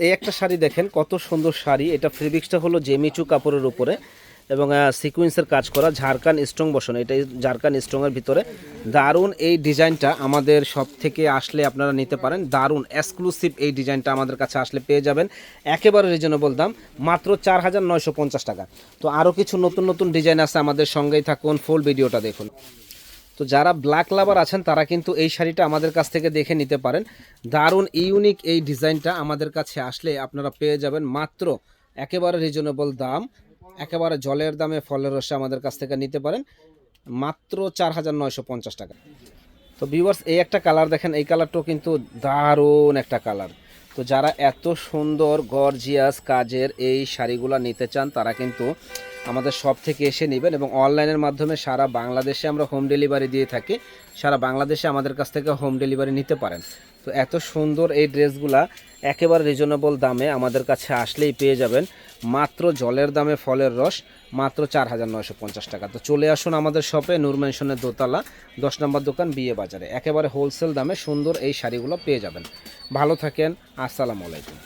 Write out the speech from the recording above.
এই একটা শাড়ি দেখেন, কত সুন্দর শাড়ি। এটা ফেব্রিক্সটা হলো জেমিচু কাপড়ের উপরে এবং সিকুয়েন্সের কাজ করা, ঝাড়খান স্ট্রং বসানো। এটা ঝাড়খান স্ট্রংয়ের ভিতরে। দারুণ এই ডিজাইনটা আমাদের সব থেকে আসলে আপনারা নিতে পারেন। দারুণ এক্সক্লুসিভ এই ডিজাইনটা আমাদের কাছে আসলে পেয়ে যাবেন। একেবারে রিজনেবল দাম, মাত্র চার হাজার নয়শো পঞ্চাশ টাকা। তো আরও কিছু নতুন নতুন ডিজাইন আছে আমাদের সঙ্গেই থাকুন ফুল ভিডিওটা দেখুন। তো যারা ব্ল্যাক লাভার আছেন, তারা কিন্তু এই শাড়িটা আমাদের কাছ থেকে দেখে নিতে পারেন। দারুণ ইউনিক এই ডিজাইনটা আমাদের কাছে আসলে আপনারা পেয়ে যাবেন মাত্র একেবারে রিজনেবল দাম, একেবারে জলের দামে, ফলের রসে আমাদের কাছ থেকে নিতে পারেন। মাত্র চার হাজার নয়শো পঞ্চাশ টাকা। তো ভিউয়ার্স এই একটা কালার দেখেন, এই কালারটাও কিন্তু দারুণ একটা কালার তো যারা এত সুন্দর গর্জিয়াস কাজের এই শাড়িগুলো নিতে চান, তারা কিন্তু আমাদের শপ থেকে এসে নেবেন এবং অনলাইনের মাধ্যমে সারা বাংলাদেশে আমরা হোম ডেলিভারি দিয়ে থাকি। সারা বাংলাদেশে আমাদের কাছ থেকে হোম ডেলিভারি নিতে পারেন। তো এত সুন্দর এই ড্রেসগুলা একেবারে রিজনেবল দামে আমাদের কাছে আসলেই পেয়ে যাবেন। মাত্র জলের দামে ফলের রস, মাত্র চার হাজার নয়শো পঞ্চাশ টাকা। তো চলে আসুন আমাদের শপে নূর মেনশনের দোতলা, দশ নম্বর দোকান, বিয়ে বাজারে। একেবারে হোলসেল দামে সুন্দর এই শাড়িগুলো পেয়ে যাবেন। ভালো থাকেন, আসসালামু আলাইকুম।